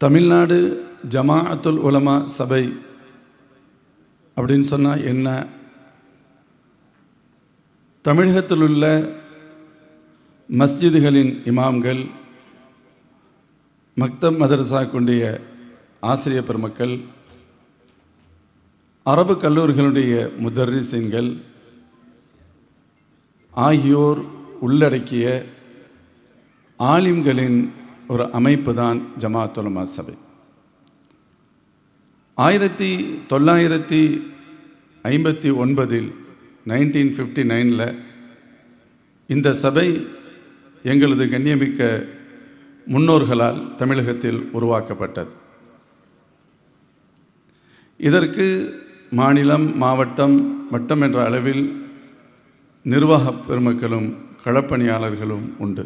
தமிழ்நாடு ஜமாஅத்துல் உலமா சபை அப்படின்னு சொன்னால் என்ன? தமிழகத்தில் உள்ள மஸ்ஜிதுகளின் இமாம்கள் மக்தப் மதரசா கொண்டிய ஆசிரியர் பெருமக்கள் அரபு கல்லூரிகளுடைய முதர்ரிசின்கள் ஆகியோர் உள்ளடக்கிய ஆலிம்களின் ஒரு அமைப்பு தான் ஜமாத்துலமா சபை ஆயிரத்தி தொள்ளாயிரத்தி ஐம்பத்தி ஒன்பதில் நைன்டீன் ஃபிஃப்டி நைனில் இந்த சபை எங்களது கண்ணியமிக்க முன்னோர்களால் தமிழகத்தில் உருவாக்கப்பட்டது. இதற்கு மாநிலம் மாவட்டம் வட்டம் என்ற அளவில் நிர்வாக பெருமக்களும் களப்பணியாளர்களும் உண்டு.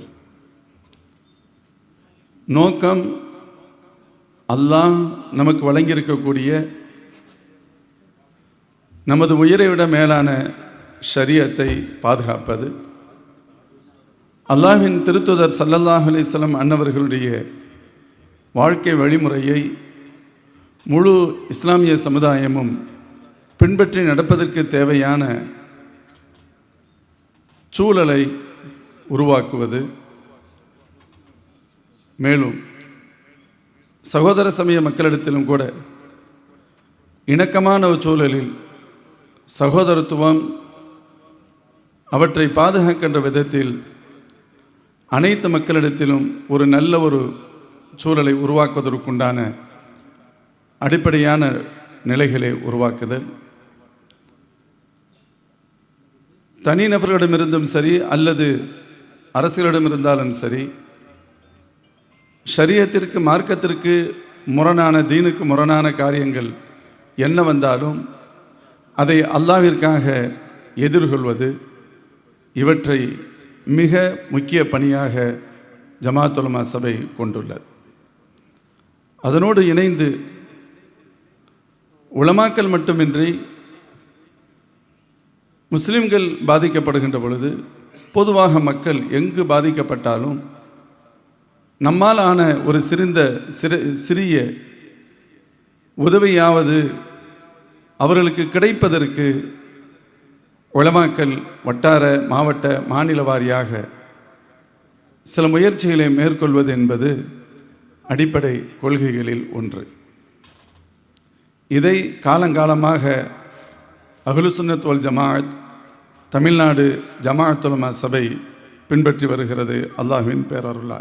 நோக்கம் அல்லாஹ் நமக்கு வழங்கியிருக்கக்கூடிய நமது உயிரை விட மேலான ஷரியத்தை பாதுகாப்பது. அல்லாஹின் திருத்துதர் சல்லல்லாஹ் அலிஸ்லம் அன்னவர்களுடைய வாழ்க்கை வழிமுறையை முழு இஸ்லாமிய சமுதாயமும் பின்பற்றி நடப்பதற்கு தேவையான சூழலை உருவாக்குவது. மேலும் சகோதர சமய மக்களிடத்திலும் கூட இணக்கமான ஒரு சூழலில் சகோதரத்துவம் அவற்றை பாதுகாக்கின்ற விதத்தில் அனைத்து மக்களிடத்திலும் ஒரு நல்ல ஒரு சூழலை உருவாக்குவதற்குண்டான அடிப்படையான நிலைகளை உருவாக்குதல். தனிநபர்களிடமிருந்தும் சரி அல்லது அரசுகளிடமிருந்தாலும் சரி சரியத்திற்கு மார்க்கத்திற்கு முரணான தீனுக்கு முரணான காரியங்கள் என்ன வந்தாலும் அதை அல்லாவிற்காக எதிர்கொள்வது இவற்றை மிக முக்கிய பணியாக ஜமாத்துலமா சபை கொண்டுள்ளது. அதனோடு இணைந்து உளமாக்கல் மட்டுமின்றி முஸ்லிம்கள் பாதிக்கப்படுகின்ற பொழுது பொதுவாக மக்கள் எங்கு பாதிக்கப்பட்டாலும் நம்மால் ஆன ஒரு சிறந்த சிறு சிறிய உதவியாவது அவர்களுக்கு கிடைப்பதற்கு உளமாக்கல் வட்டார மாவட்ட மாநில வாரியாக சில முயற்சிகளை மேற்கொள்வது என்பது அடிப்படை கொள்கைகளில் ஒன்று. இதை காலங்காலமாக அகுலுசுன்னத் வல் ஜமாத் தமிழ்நாடு ஜமாத்துலமா சபை பின்பற்றி வருகிறது. அல்லாஹுவின் பேரருளால்.